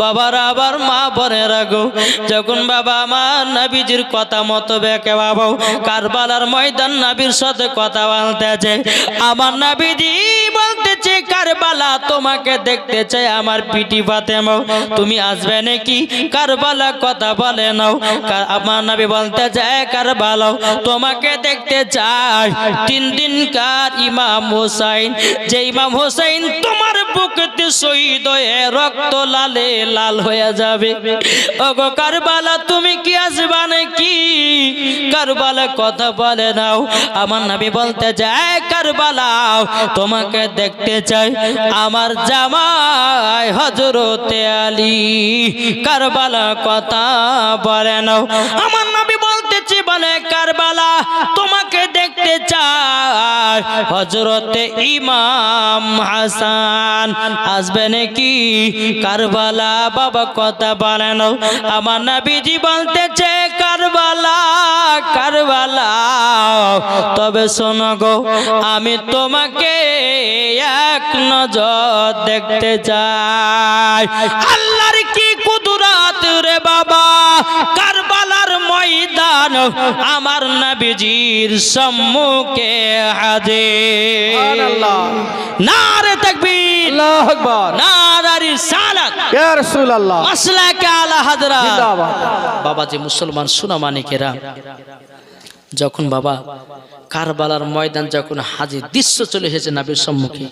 বাবার আবার মা বনে রাখো যখন বাবা আমার নাবিজির কথা মতো বেঁকে বাবা, কারবালার ময়দান নাবির সাথে কথা বলতেছে, আমার নাবিজি বলতেছে, কারবালা তোমাকে দেখতে চাই আমার পিটি ফাতেমা, তুমি আসবে নাকি? কারবালা কথা বলে নাও আমার নাবি বলতে চায় কারবালা, তোমাকে দেখতে চাই। তিন দিন কার ইমাম হোসাইন, যে ইমাম হোসাইন তোমার বুকতে শহীদ হয়ে রক্ত লালে লাল হয়ে যাবে। ওগো কারবালা, তুমি কি আসবা নাকি? কারবালা কথা বলে নাও। আমার নবী বলতে যায়, কারবালা, তোমাকে দেখতে চাই। আমার জামাই হজরতে আলী, কারবালা কথা বলে নাও। আমার বলে কারবালা তোমাকে দেখতে চাই হজরতে ইমাম হাসান, আসবে নাকি? কারবালা, বাবা কথা বলে নাও আমার নবীজি বলতেছে, কারবালা কারবালা। তবে শোনো গো, আমি তোমাকে এক নজর দেখতে চাই। আল্লাহর কি কুদরাত? রে বাবা কারবালার ময়দান আমার নবীজির সম্মুখে হাজির। নারে তাকবীর আল্লাহু আকবার। নারে রিসালাত। ইয়া রাসূলুল্লাহ। মাসলাকে আলা হাজরা। জিন্দাবাদ। বাবা যে মুসলমান সোনা মানিকেরা যখন বাবা কারবালার ময়দান যখন হাজির দৃশ্য চলে এসেছে নাবির সম্মুখে।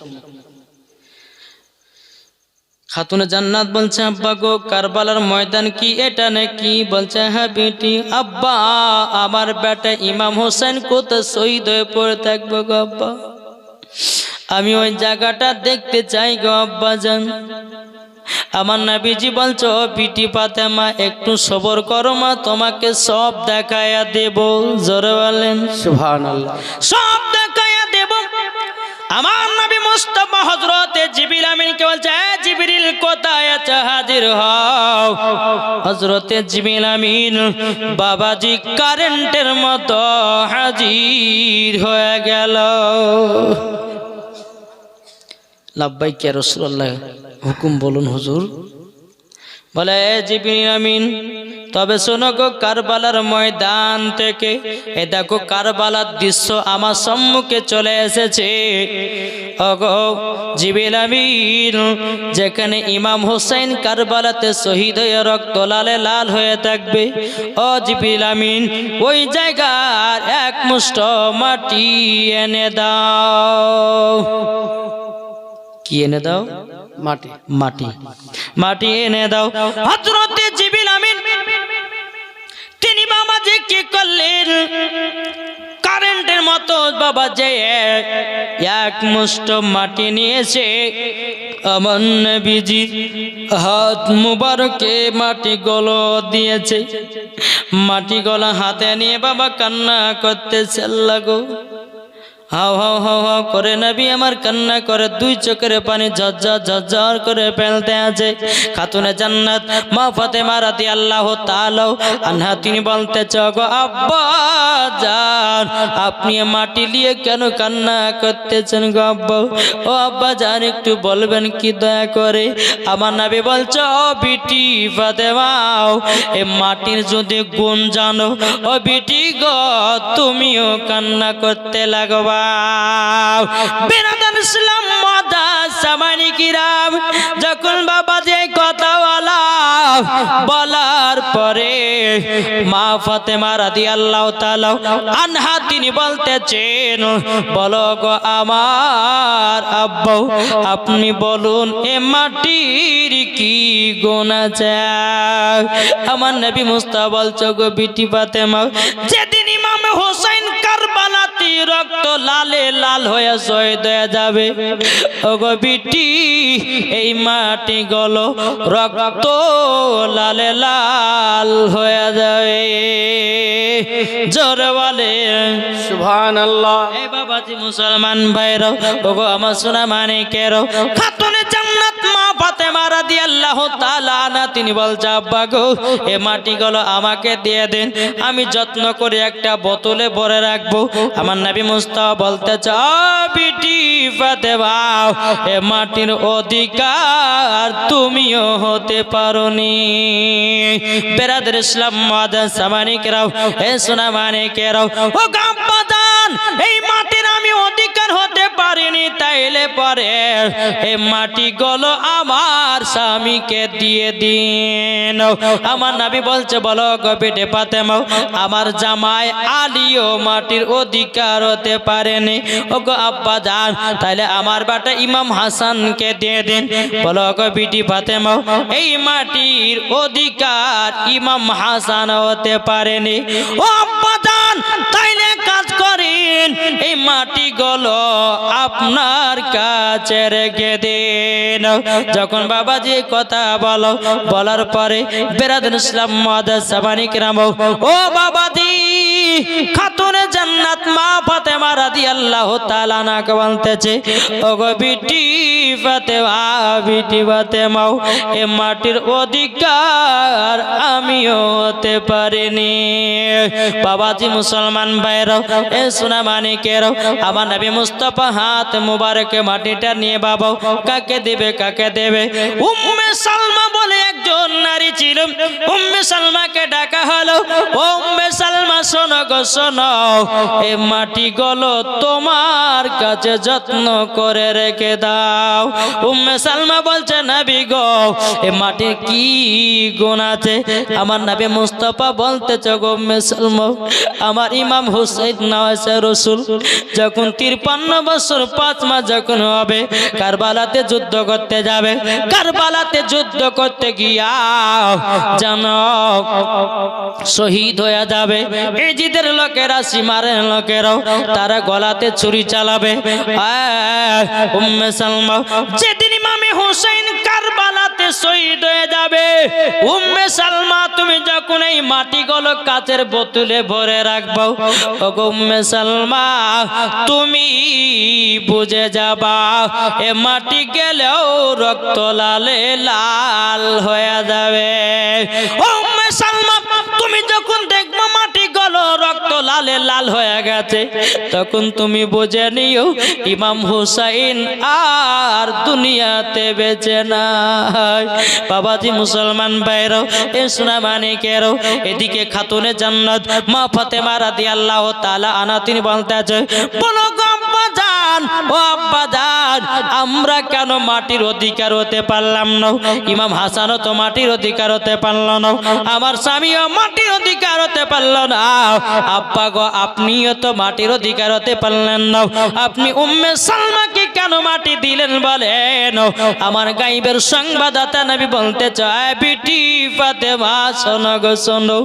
খাতুনে জান্নাত বলছে আব্বা গো কারবালার ময়দান কি এটা নাকি? বলছে হ্যাঁ বেটি আব্বা আমার বেটা ইমাম হোসেন কোথায়? শহীদ হয়ে পড়ে থাকব গো আব্বা। আমি ওই জায়গাটা দেখতে চাই গো আব্বা জান। আমার নাবিজি বলছো পিটি পাতেমা একটু সবর করো মা তোমাকে সব দেখায়া দেব। জোরে বলেন। সুবহানাল্লাহ। সব দেখায়া দেব। আমার নবী মুস্তাফা হযরতে জিবরিল আমিনকে বলছে "এ জিবরিল কোথায় আছে হাজির হও? হযরতে জিবরিল আমিন বাবাজি কারেন্টের মতো হাজির হয়ে গেল। লাভবাই কে রসুল্লাহ হুকুম বলুন হুজুর। বলে, "এ জিবরিল আমিন, তবে শোনো গো, কারবালার ময়দান থেকে, এ দেখো কারবালার দৃশ্য আমার সম্মুখে চলে এসেছে। যেখানে ইমাম হোসেন কারবালাতে শহীদ হয়ে রক্ত লালে লাল হয়ে থাকবে, ও জিবিল আমিন, ওই জায়গার এক মুষ্ট মাটি এনে দাও। কি এনে দাও? মাটি। মাটি। এনে দাও। হজরতে জিবিল আমিন। তিনি বাবা যে কি করলেন? কারেন্টের মতো বাবা যে এক মুষ্ট মাটি নিয়েছে। আমার নবীজি হাত মুবারকে মাটি গলো দিয়েছে। মাটি গলা হাতে নিয়ে বাবা কান্না করতেছে, আল্লাহ গো। হাও হাও হাও হাও করে নবী আমার কান্না করে, দুই চোখের পানি ঝরঝর ঝরঝর করে ফেলতে আছে। খাতুনে জান্নাত মা ফাতেমা রাদি আল্লাহ তাআলা আনহা, তিনি বলতে গো আব্বা আপনি মাটি নিয়ে কেন কান্না করতেছেন গো আব্বা? ও আব্বা, জান, একটু বলবেন কি দয়া করে? আমার নবী বলছো, ও বিটি ফাতেমাও এ মাটির যদি গুণ জানো, ও বিটি গো, তুমিও কান্না করতে লাগবা। বেনাদান ইসলাম সামানি কিরাম। যখন বাবা যে বলার পরে মা আনহা, তিনি গো আমার আব্বু, আপনি বলুন, এ মাটির কি গুণ আছে? আমার নবী মুস্তা বলছো, গো বিটি ফাতেমা, যেদিন ইমাম হোসেন কারবালাতে রক্ত লালে লাল হয়ে শহীদ হয়ে যাবে। ওগো বিটি এই মাটি গলো রক্ত লালে লাল হয়ে যাবে। জোরে বলে। সুবহানাল্লাহ। এই বাবাজি মুসলমান ভাইরাও ওগো আমার সোনা মানিকেরও খাতুনে জান্নাত যত্ন করে একটা বোতলে ভরে রাখব। আমার নবী মুস্তাফা এ মাটির অধিকার তুমিও হতে পারোনি। বেরাদের ইসলাম মাদান সামানিকরাও, এ সোনা মানিকেরাও, ও গাম্পাদান এই পারিনি তাইলে পরে এই মাটি গলো আমার স্বামীকে দিয়ে দিন। আমার নাবি বলছে, বলো গো বেটে পাতেমাও আমার জামাই আলিও মাটির অধিকার হতে পারেনি। ও গো আব্বা যান তাহলে আমার বাটা ইমাম হাসানকে দিয়ে দিন। বলো গো বিটি ফাতেমাও এই মাটির অধিকার ইমাম হাসান হতে পারেনি। ও আব্বা যান, তাইলে করেন এই মাটি গুলো আপনার কাছে রেখে দিন। যখন বাবাজি কথা বলো, বলার পরে বেরাদুল ইসলাম মাদাস সাবানিক রাম, ও বাবাজি, খাতুনে জান্নাত মা ফাতেমা রাদিয়াল্লাহু তাআলা নাকে বলতেছে, ওগো বিটি ফাতেমা, বিটি ফাতেমাও এ মাটির অধিকার আমিও হতে পারিনি। বাবাজি মুসলমান ভাইরাও এ সোনা মানিকেরাও আমার নবী মুস্তফা হাত মুবারকে মাটিটা নিয়ে বাবা, কাকে দেবে কাকে দেবে? উম্মে সালমা বলে একজন নারী ছিল, উম্মে সালমাকে ডাকা হলো, ও শোনো গো শোনো এ মাটি গলো তোমার কাছে যত্ন করে রেখে দাও। উম্মে সালমা বলছে, নবী গো, এ মাটির কি গুণ আছে? আমার নবী মুস্তফা বলতেছে, গো উম্মে সালমা, আমার ইমাম হুসাইন নওয়াজে রসুল, যখন তিরপান্ন বছর পাঁচ মাস যখন হবে, কারবালাতে যুদ্ধ করতে যাবে। কারবালাতে যুদ্ধ করতে গিয়া যেন শহীদ হয়ে যাবে। এজিদের লোকেরা সীমারের লোকেরাও, তারা গলাতে ছুরি চালাবে। উম্মে সালমা, যেদিন ইমামে হুসাইন কারবালাতে শহীদ হয়ে যাবে, উম্মে সালমা, তুমি যখন এই কাচের বোতলে ভরে রাখব উম্মে সালমা, তুমি বুঝে যাবা, এ মাটি গেলেও রক্ত লালে লাল হয়ে যাবে। উম্মে সালমা, তুমি যখন গলো রক্ত লালে লাল হয়ে গেছে। তখন তুমি বুঝে নিও, ইমাম হুসাইন আর দুনিয়াতে বেঁচে নাই। বাবাজি মুসলমান বাইরও এ সোনা মানিকেরও, এদিকে খাতুনে জান্নাত, মা ফাতেমা রাদিয়াল্লাহু তাআলা আনা তিনি বলতে আছে বলো গো আব্বা জান ও আব্বা জান আমরা কেন মাটির অধিকার হতে পারলাম না? ইমাম হাসানও তো মাটির অধিকার হতে পারল না। আমার স্বামীও মাটির অধিকার হতে পারল না। আব্বা গো, আপনিও তো মাটির অধিকার হতে পারলেন না। আপনি উম্মে সালমাকে কেন মাটি দিলেন বলেন? আমার গাইবের সংবাদদাতা নবী বলতে চায়, বিটি ফাতেমা, শোনো গো, শোনো।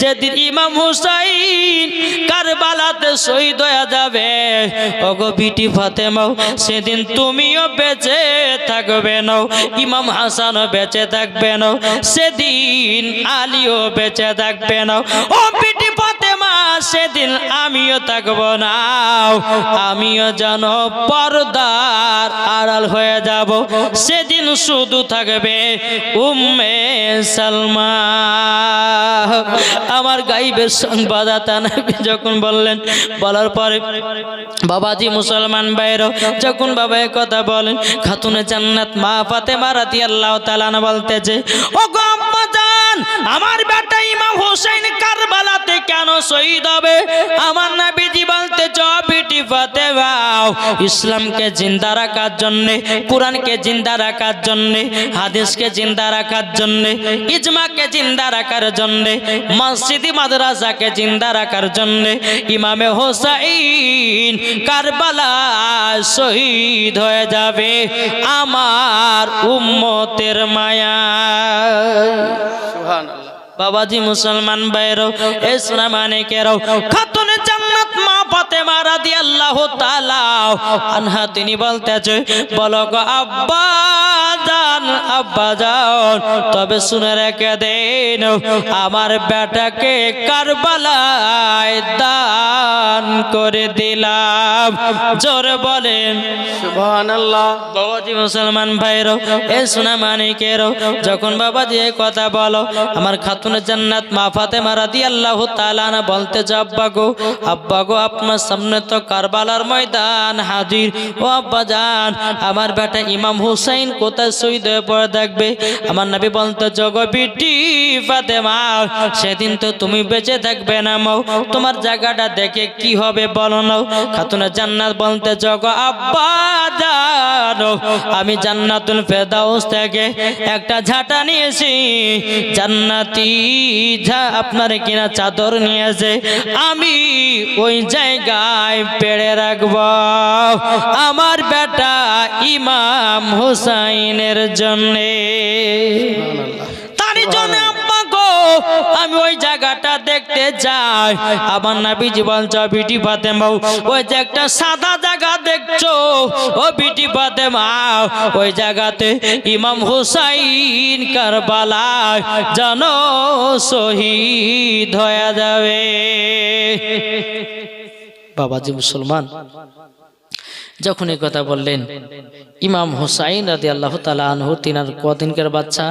যেদিন ইমাম হুসাইন কারবালাতে শহীদ হয়ে যাবে, ওগো বিটি ফাতেমা সেদিন তুমিও বেঁচে থাকবে না, ইমাম হাসানও বেঁচে থাকবে না, সেদিন আলীও বেঁচে থাকবে না। ও পিটি সেদিন আমিও থাকব না। আমিও যেন পর্দার আড়াল হয়ে যাব। সেদিন শুধু থাকবে উম্মে সালমা। আমার গাইবের সংবাদদাতা নবী যখন বললেন, বলার পরে বাবাজি মুসলমান বাইর যখন বাবা কথা বলেন, খাতুনে জান্নাত মা ফাতেমা রাদিয়াল্লাহু তাআলা বলতেছে ও গো আমার বেটা ইমাম হোসেন কারবালাতে কেন শহীদ হবে? আমার নবীজি বলতে বিটি ফাতেমা, ইসলামকে জিন্দা রাখার জন্য, কোরআনকে জিন্দা রাখার জন্য, হাদিসকে জিন্দা রাখার জন্য, ইজমাকে জিন্দা রাখার জন্য, মসজিদি মাদ্রাসাকে জিন্দা রাখার জন্য, ইমামে হোসাইন কারবালা শহীদ হয়ে যাবে আমার উম্মতের মায়া। বাবাজি মুসলমান বাইরো এসরা মানে কেরো খাতুনে ফাতেমা আনহা তিনি বলতেছে বলো গো আব্বা জান আব্বা যাও তবে শুনে রেখে দেন আমার বেটাকে কারবালায় দান করে দিলাম। জোরে বলেন। বাবাজি মুসলমান ভাইরো এ সোনা মানিকেরো যখন বাবাজি এই কথা বলো আমার খাতুনের জান্নাত মা ফাতেমা রাদিয়াল্লাহু তাআলা না বলতে যে আব্বা গো আব্বা গো আপনার সামনে তো কারবালার ময়দান, হাজির। ও আব্বা জান, আমার বেটা ইমাম হুসাইন কোথায় শহীদ হয়ে পড়ে দেখবে? আমার নবী বলতে, জগ বিটি ফাতেমা, সেদিন তো তুমি বেঁচে থাকবে না মৌ। তোমার জায়গাটা দেখে কি হবে বলো না খাতুনের জান্নাত বলতে, জগ আব্বা জানো, আমি জান্নাতুল ফেরদাউস থেকে একটা ঝাঁটা নিয়েছি। জান্নাতি ঝা আপনার কিনা চাদর নিয়েছে। আমি ওই জায়গায় পেড়ে রাখব। আমার বেটা ইমাম হুসাইনের জন্যে। তারই জন্য আমি ওই জায়গাটা দেখতে যাই। আমার নাবিজি বলছ বিটি ফাতেমা, ওই যে একটা সাদা জায়গা দেখছ, ও বিটি ফাতেমা, ওই জায়গাতে ইমাম হুসাইন কারবালায় যেন শহীদ হয়ে যাবে। বাবাজি মুসলমান। যখন এই কথা বললেন ইমাম হুসাইন রাদি আল্লাহ তালা আনহু তিনার কদিনকার বাচ্চা?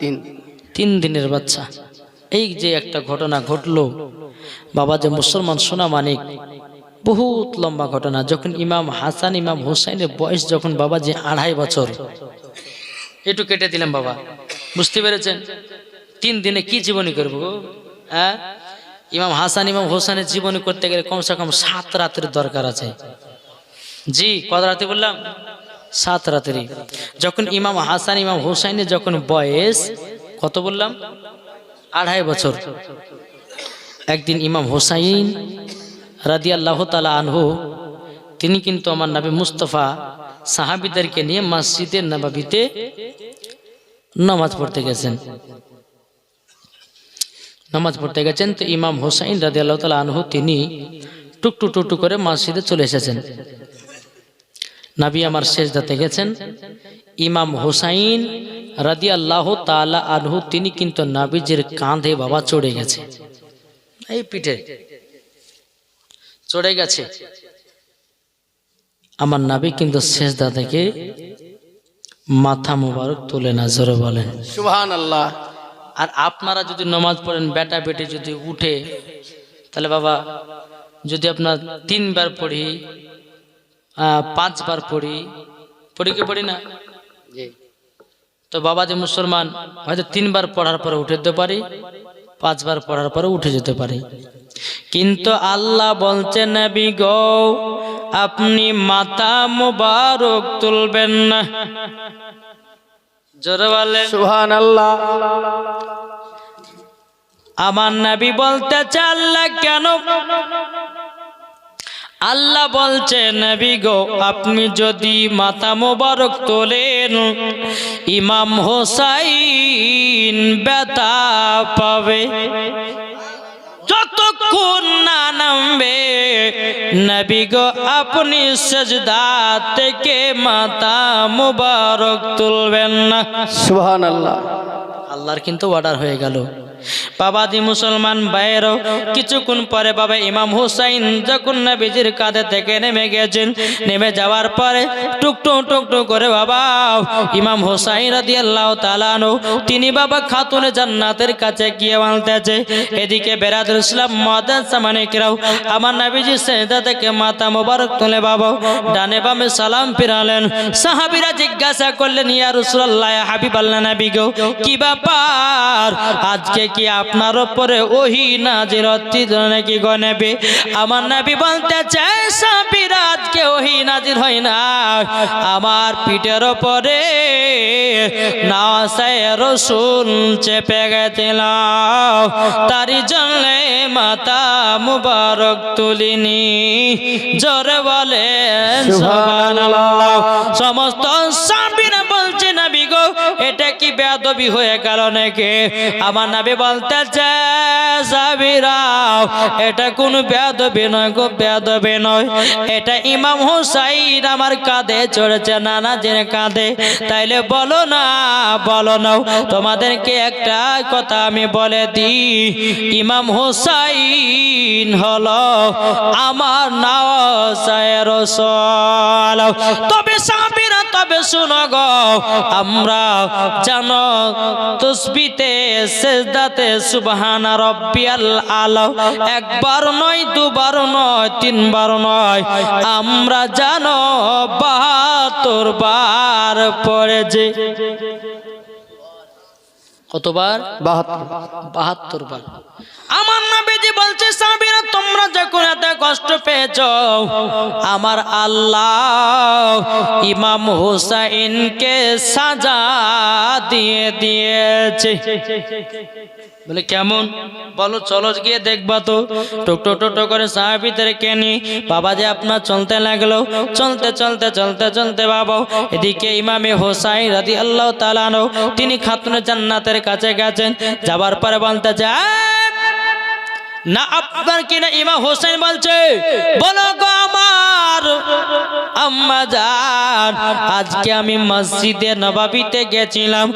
তিন। তিন দিনের বাচ্চা। এই যে একটা ঘটনা ঘটলো বাবা যে মুসলমান সোনা মানিক বহুত লম্বা ঘটনা। যখন ইমাম হাসান ইমাম হুসাইনের বয়স যখন বাবা যে আড়াই বছর একটু কেটে দিলাম বাবা। বুঝতে পেরেছেন? তিন দিনে কি জীবনী করব? হ্যাঁ? ইমাম হাসান, ইমাম হোসেনের জীবনী করতে গেলে কমসে কম সাত রাতের দরকার আছে। জি, কত রাতে বললাম? সাত রাতেরই। যখন ইমাম হাসান, ইমাম হোসাইনের যখন বয়স, কত বললাম? আড়াই বছর। একদিন ইমাম হোসাইন রাদি আল্লাহ তালা আনহু, তিনি কিন্তু আমার নবী মুস্তফা সাহাবিদেরকে নিয়ে মসজিদের নবাবিতে নামাজ পড়তে গেছেন। নামাজ পড়তে গেছেন, তো ইমাম হোসাইন রাদি আল্লাহ তালা আনহু তিনি টুকটু টুকটু করে মসজিদে চলে এসেছেন। নাবি আমার শেষ দাতে গেছেন। ইমাম হোসাইন রাদি আল্লাহ তালা আনহু তিনি কিন্তু নাবিজের কাঁধে বাবা চড়ে গেছে। এই পিঠে চড়ে গেছে। আমার নাবি কিন্তু শেষ থেকে মাথা মুবারক তুলে না জোরে বলেন সুবহান আল্লাহ আর আপনারা যদি নমাজ পড়েন বেটা বেটি যদি উঠে তাহলে বাবা যদি আপনার তিনবার পড়ি পাঁচবার পড়ি পড়ি কি পড়ি না? তো বাবা যে মুসলমান হয়তো তিনবার পড়ার পরে উঠে যেতে পারি পাঁচবার পড়ার পরে উঠে যেতে পারি। কিন্তু আল্লাহ বলছেন নবী গো আপনি মাথা মুবারক তুলবেন না। জোরে বলেন। সুবহান আল্লাহ আমার নবী বলতে আল্লাহ কেন? আল্লাহ বলছে নবী গো আপনি যদি মাথা মোবারক তোলেন ইমাম হোসাইন বেতা পাবে। যতক্ষণ না নামবে নবী গো আপনি সজদা থেকে মাতা মুবারক তুলবেন না। সুবহান আল্লাহ আল্লাহর কিন্তু অর্ডার হয়ে গেল। বাবাজি মুসলমান বাইরও কিছুক্ষণ পরে বাবা ইমাম হুসাইন যখন নবীজির কাঁধে থেকে নেমে গেছেন, নেমে যাওয়ার পরে টুকটুক টুকটুক করে বাবা, ইমাম হুসাইন রাদিয়াল্লাহু তাআলা আনহু, তিনি বাবা খাতুনে জান্নাতের কাছে গিয়ে বলতেছে, এদিকে বেরাদুল ইসলাম মাদান সামানিকরাও আমার নবীজি সেজদা থেকে মাথা মোবারক তুলে বাবা, ডানে বামে সালাম ফিরালেন। সাহাবীরা জিজ্ঞাসা করলেন, ইয়া রাসূলুল্লাহ ইয়া হাবিবাল্লাহ নবী গো, কি ব্যাপার? আজকে কি আপনার উপরে ওহি নাজির হচ্ছে নাকি গনেবে আমার নবী বলতে চায় সাহাবীরা আজকে ওহি নাজির হয় না। আমার পিঠের উপরে নাসায় রসুল চেপে গেছিল। তারই জন্য মাতা মুবারক তুলিনি। জোরে বলে সুবহানাল্লাহ। সমস্ত সাবিরা বলছে, নবী গো, এটা কি বেয়াদবি হয়ে গেল নাকি? আমার নাবি বলতে সাবিরাও, এটা কোন বেয়াদবি নয় গো, বেয়াদবি নয়। এটা ইমাম হুসাইন আমার কাঁধে চড়েছে নানা জেনে কাঁধে। তাইলে বলো না বলো না, তোমাদেরকে একটা কথা আমি বলে দিই। ইমাম হুসাইন হলো আমার রসল তবে তবে শুনো গো আমরা জানো তসবিতে সেজদাতে সুবহানা রব্বিয়াল আলা একবার নয় দুবার নয় তিনবার নয় আমরা জানো বাহাত্তর বার পড়েছে। কতবার? বাহাত্তর। বাহাত্তর বার। আমার নবীজি বলছে সাবিরা তোমরা যখন এত কষ্ট পেয়েছ, আমার আল্লাহ ইমাম হুসাইনকে সাজা দিয়ে দিয়েছে। বলে, কেমন? বলো, চলো গিয়ে দেখবা তো। টোটো টোটো করে সাহাবিদের কেনি, বাবা যে আপনার চলতে লাগল। চলতে চলতে চলতে চলতে বাবা। এদিকে ইমামে হোসাইন রাদি আল্লাহ তালানো তিনি খাতুনে জান্নাতের কাছে গেছেন। যাবার পরে বলতে যায় না আপনার কিনা ইমাম হোসেন বলছে? বলো গো আমার আম্মা যান আজকে আমি মসজিদে নবাবিতে গেছিলাম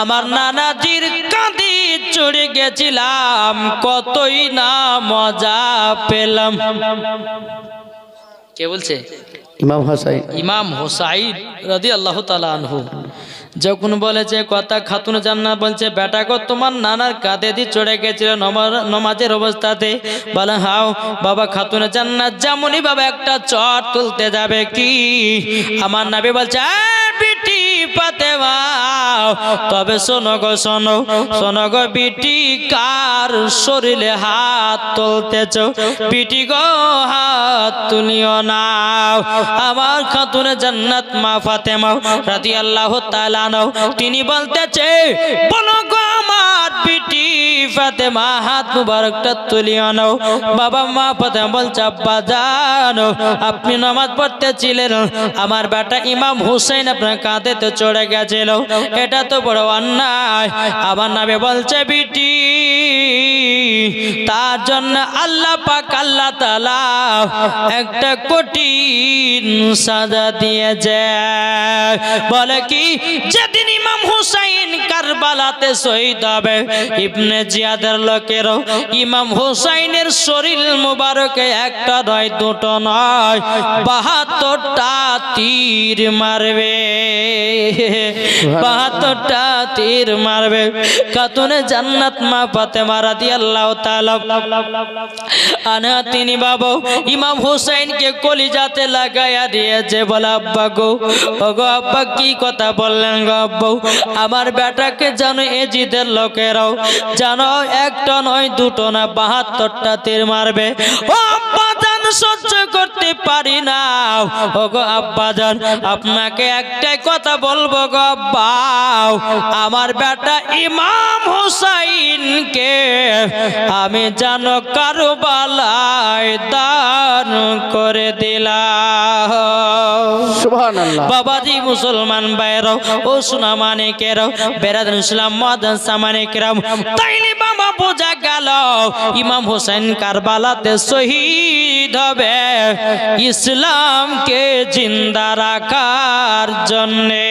আমার নানাজির কাঁদি চড়ে গেছিলাম কতই না মজা পেলাম। কে বলছে? ইমাম হাসাইন। ইমাম হোসাইন রাদি আল্লাহ তালা আনহু। যখন বলেছে কথা, খাতুন জান্না বলছে, বেটা গো, তোমার নানার কাঁধে দিয়ে চড়ে গেছিল নমা- নমাজের অবস্থাতে। বলে, হাও, বাবা খাতুন জান্না যেমনই বাবা একটা চট তুলতে যাবে কি? আমার নাবি বলছে "এই বিটি পাতে তবে শোনো গো, শোনো শোনো কার শরীরে হাত তুলতেছ? বিটি গো, হাত তুলিও না। আমার খাতুনে জান্নাত মা ফাতেমা রাতি আল্লাহ তালানো তিনি বলতেছে, বলো গো আমার বিটি ফাতেমা হাত মুবারকটা বাবা মা বলছে, আব্বা জানো, আপনি নামাজ আমার বেটা ইমাম হুসেন আপনার চড়ে গেছিল, এটা তো বড় অন্যায়। আমার নামে বলছে, বিটি, তার জন্য আল্লাহ পাক, আল্লাহ তালা একটা কঠিন সাজা দিয়েছে। বলে কি? যেদিন ইমাম হুসাইন কারবালাতে শহীদ হবে। ইবনে জিয়াদের লোকেরও ইমাম হুসাইনের শরীর মুবারকে একটা নয়, দুটো নয়, বাহাত্তরটা তীর মারবে। বাহাত্তরটা তীর মারবে। কাতুনে জান্নাত মা পাতে মারা দিয়ে আল্লাহ আনা তিনি বাবু ইমাম হুসাইনকে কলিজাতে লাগাইয়া দিয়েছে, বলে, আব্বা গো গো আব্বা কি কথা বললেন গো আব্বু? আমার বেটাকে জানো এজিদের লোকেরাও জানো একটা নয় দুটো না বাহাত্তরটা তীর মারবে। ও সহ্য করতে পারি না। ও গো আব্বা জান আপনাকে একটাই কথা বলব গো আব্বা। আমার বেটা ইমাম হুসাইনকে আমি জানো কারবালায় দান করে দিলাম। বাবাজি মুসলমান বাইরাও ও সোনা মানিকেরাও বেরাদ ইসলাম মদন সামানিকেরাও তাইলে বাবা বোঝা গেল ইমাম হোসেন কারবালাতে শহীদ হবে। ইসলামকে জিন্দা রাখার জন্যে।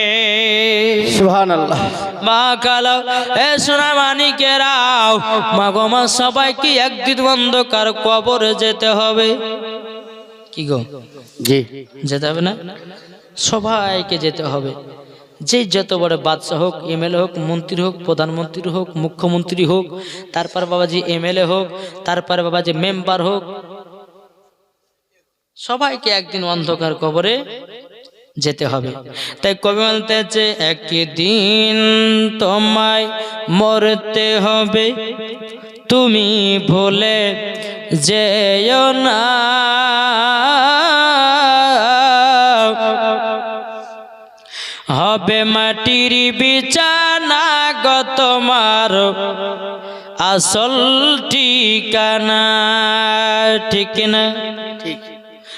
মা কালো এ সোনা মানিকেরাও মা গো মা সবাইকে একদিন অন্ধকার কবরে যেতে হবে। কি গো? জি। যেতে হবে না? সবাইকে যেতে হবে। যে যত বড় বাদশাহ হোক এমএলএ হোক মন্ত্রী হোক প্রধানমন্ত্রী হোক মুখ্যমন্ত্রী হোক তারপর বাবাজি এমএলএ হোক তারপর বাবাজি মেম্বার হোক সবাইকে একদিন অন্ধকার কবরে যেতে হবে। তাই কবি বলতেছে, একদিন তোমায় মরতে হবে। তুমি ভুলে যেও না। হবে মাটির বিছানা গো তোমার আসল ঠিকানা। ঠিক না ঠিক।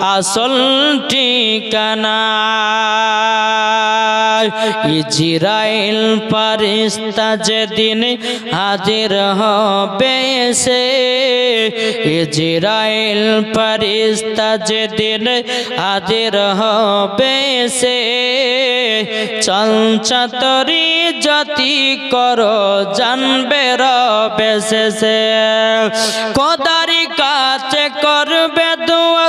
আসল ঠিকানা ইজরাইল পারিস্তা যেদিন হাজির হবে সে ইজরাইল পারিস্তা যেদিন হাজির হবে সে চঞ্চতরি জাতি করো, জানবে রবে শেষে খোদারি কাছে করবে দোয়া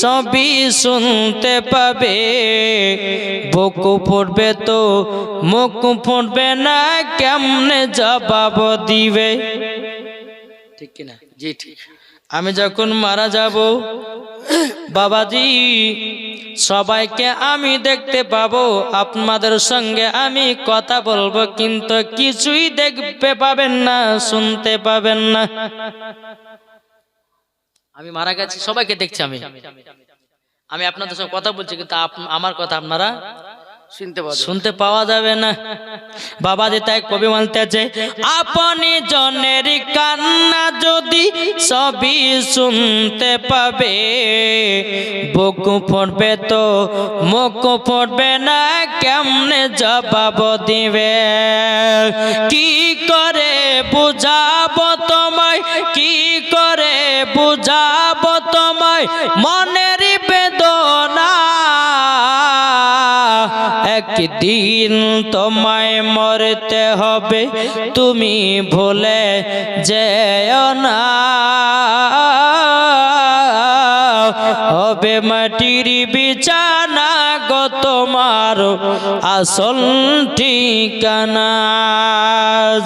সবই শুনতে পাবে। বুকু ফুটবে তো, মুখ ফুটবে না, কেমনে জবাব দিবে? ঠিক কিনা? জি, ঠিক। আমি যখন মারা যাব, বাবাজি, সবাইকে আমি দেখতে পাবো। আপনাদের সঙ্গে আমি কথা বলব, কিন্তু কিছুই দেখতে পাবেন না, শুনতে পাবেন না। আমি মারা গেছি, সবাইকে দেখছি আমি। আমি আপনাদের সঙ্গে কথা বলছি, কিন্তু আমার কথা আপনারা শুনতে পাওয়া যাবে। না। বাবাজি তাই কবি বলতেছে আপনি জনের কান্না যদি সবই শুনতে পাবে, বুক পড়বে তো মুখ পড়বে না, কেমনে জবাব দিবে? কি করে বুঝাবো তোমায়, কি করে বুঝাবো তোমায়? মনের বেদনা একদিন তোমায় মরতে হবে তুমি ভুলে যেও না। হবে মাটির তোমার আসল ঠিকানা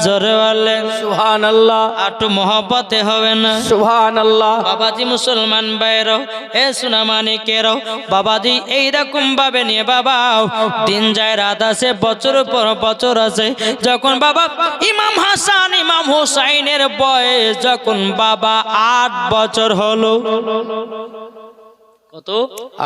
জোরে বলেন সুহান আল্লাহ আটু মহব্বতে হবে না। সুহান আল্লাহ বাবাজি মুসলমান বাইরও এ সুনামানিকেরও বাবাজি এইরকম ভাবে নিয়ে বাবা দিন যায় রাত আছে বছর পর বছর আছে যখন বাবা ইমাম হাসান ইমাম হুসাইনের বয়স যখন বাবা আট বছর হলো। কত?